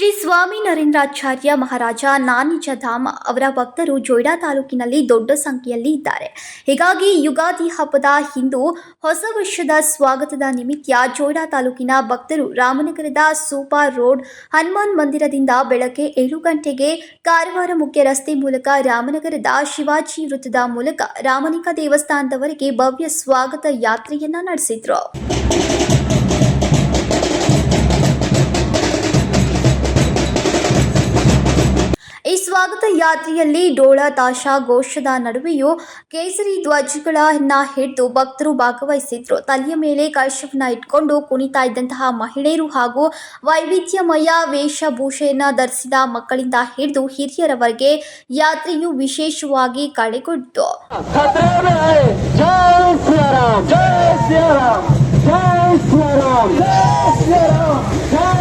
ನರೇಂದ್ರಾಚಾರ್ಯ ಮಹಾರಾಜ ನಾನಿಜಧಾಮ ಅವರ ಭಕ್ತರು ಜೊಯ್ಡಾ ತಾಲೂಕಿನಲ್ಲಿ ದೊಡ್ಡ ಸಂಖ್ಯೆಯಲ್ಲಿ ಇದ್ದಾರೆ. ಹೀಗಾಗಿ ಯುಗಾದಿ ಹಬ್ಬದ ಹಿಂದೂ ಹೊಸ ವರ್ಷದ ಸ್ವಾಗತದ ನಿಮಿತ್ತ ಜೋಯ್ಡಾ ತಾಲೂಕಿನ ಭಕ್ತರು ರಾಮನಗರದ ಸೂಪರ್ ರೋಡ್ ಹನುಮಾನ್ ಮಂದಿರದಿಂದ ಬೆಳಗ್ಗೆ ಏಳು ಗಂಟೆಗೆ ಕಾರವಾರ ಮುಖ್ಯ ರಸ್ತೆ ಮೂಲಕ ರಾಮನಗರದ ಶಿವಾಜಿ ವೃತ್ತದ ಮೂಲಕ ರಾಮನಿಕ ದೇವಸ್ಥಾನದವರೆಗೆ ಭವ್ಯ ಸ್ವಾಗತ ಯಾತ್ರೆಯನ್ನ ನಡೆಸಿದ್ರು. ಸ್ವಾಗತ ಯಾತ್ರೆಯಲ್ಲಿ ಡೋಳ ತಾಶ ಘೋಷದ ನಡುವೆಯೂ ಕೇಸರಿ ಧ್ವಜಗಳನ್ನ ಹಿಡಿದು ಭಕ್ತರು ಭಾಗವಹಿಸಿದ್ರು. ತಲೆಯ ಮೇಲೆ ಕಳಶವನ್ನ ಇಟ್ಕೊಂಡು ಕುಣಿತಾ ಇದ್ದಂತಹ ಮಹಿಳೆಯರು ಹಾಗೂ ವೈವಿಧ್ಯಮಯ ವೇಷಭೂಷೆಯನ್ನ ಧರಿಸಿದ ಮಕ್ಕಳಿಂದ ಹಿಡಿದು ಹಿರಿಯರವರೆಗೆ ಯಾತ್ರೆಯು ವಿಶೇಷವಾಗಿ ಕಳೆಗೊಂಡಿತು. ಜೈ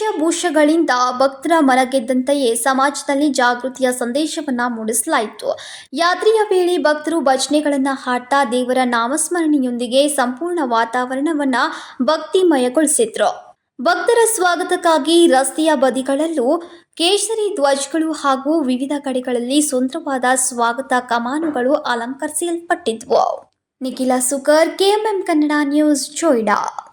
ವೇಷಭೂಷಗಳಿಂದ ಭಕ್ತರ ಮನಗೆದ್ದಂತೆಯೇ ಸಮಾಜದಲ್ಲಿ ಜಾಗೃತಿಯ ಸಂದೇಶವನ್ನ ಮೂಡಿಸಲಾಯಿತು. ಯಾತ್ರೆಯ ವೇಳೆ ಭಕ್ತರು ಭಜನೆಗಳನ್ನ ಹಾಡ್ತಾ ದೇವರ ನಾಮಸ್ಮರಣೆಯೊಂದಿಗೆ ಸಂಪೂರ್ಣ ವಾತಾವರಣವನ್ನ ಭಕ್ತಿಮಯಗೊಳಿಸಿದ್ರು. ಭಕ್ತರ ಸ್ವಾಗತಕ್ಕಾಗಿ ರಸ್ತೆಯ ಬದಿಗಳಲ್ಲೂ ಕೇಸರಿ ಧ್ವಜಗಳು ಹಾಗೂ ವಿವಿಧ ಕಡೆಗಳಲ್ಲಿ ಸುಂದರವಾದ ಸ್ವಾಗತ ಕಮಾನುಗಳು ಅಲಂಕರಿಸಲ್ಪಟ್ಟಿದ್ವು. Nikhil Sukar, KMM Kannada news, Joida.